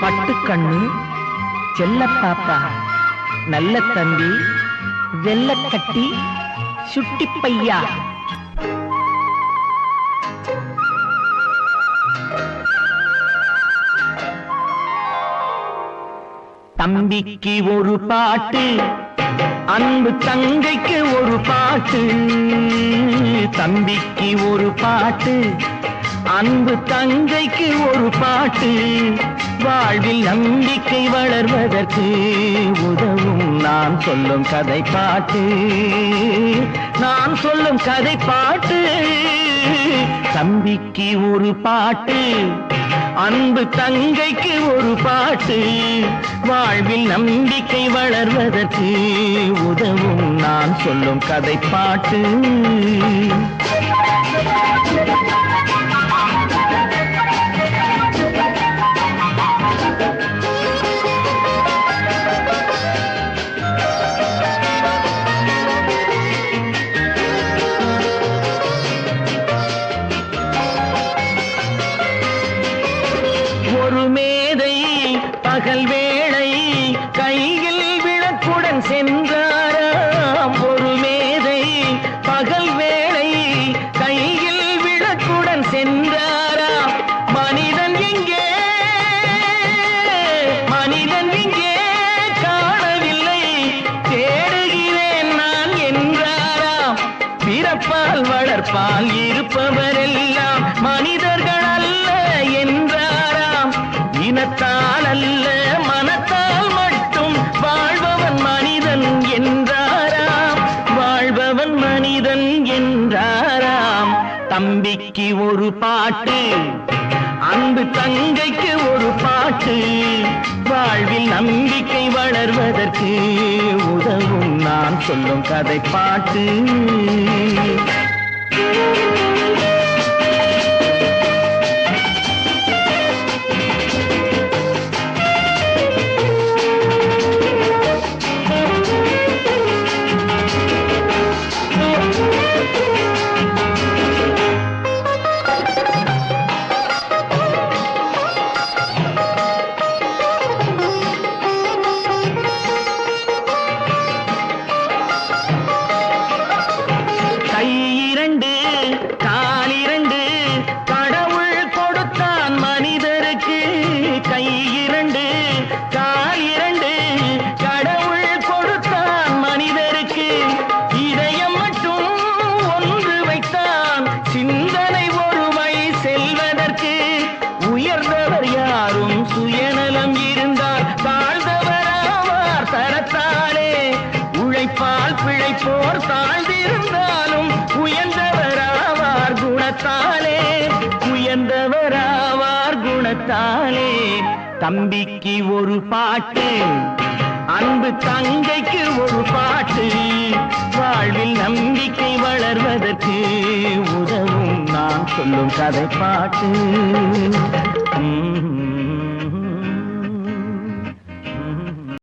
பட்டுக்கண்ணு செல்ல பாப்பா நல்ல தம்பி வெள்ளக்கட்டி சுட்டி பையா தம்பிக்கு ஒரு பாட்டு அன்பு தங்கைக்கு ஒரு பாட்டு தம்பிக்கு ஒரு பாட்டு அன்பு தங்கைக்கு ஒரு பாட்டு. வாழ்வில் நம்பிக்கை வளர்வதற்கு உதவும் நான் சொல்லும் கதை பாட்டு நான் சொல்லும் கதை பாட்டு தம்பிக்கு ஒரு பாட்டு. அன்பு தங்கைக்கு ஒரு பாட்டு. வாழ்வில் நம்பிக்கை வளர்வதற்கு உதவும் நான் சொல்லும் கதை பாட்டு ஒரு மேதை பகல் வேளை கையில் விளக்குடன் சென்றாராம் ஒரு மேதை. பகல் வேளை கையில் விளக்குடன் சென்றாராம். மனிதன் எங்கே மனிதன் எங்கே காணவில்லை. தேடுகிறேன் நான் என்றாராம். பிறப்பால் வளர்ப்பால் இருப்பவர். மனிதன் என்றாராம். தம்பிக்கு ஒரு பாட்டு அன்பு தங்கைக்கு ஒரு பாட்டு. வாழ்வில் நம்பிக்கை வளர்வதற்கு உதவும் நான் சொல்லும் கதை பாட்டு பிழைப்போர் தாழ்ந்திருந்தாலும் உயர்ந்தவராவார் குணத்தாலே உயர்ந்தவராவார் குணத்தாலே. தம்பிக்கு ஒரு பாட்டு அன்பு தங்கைக்கு ஒரு பாட்டு வாழ்வில் நம்பிக்கை வளர்வதற்கு உதவும். நான் சொல்லும் கதை பாட்டு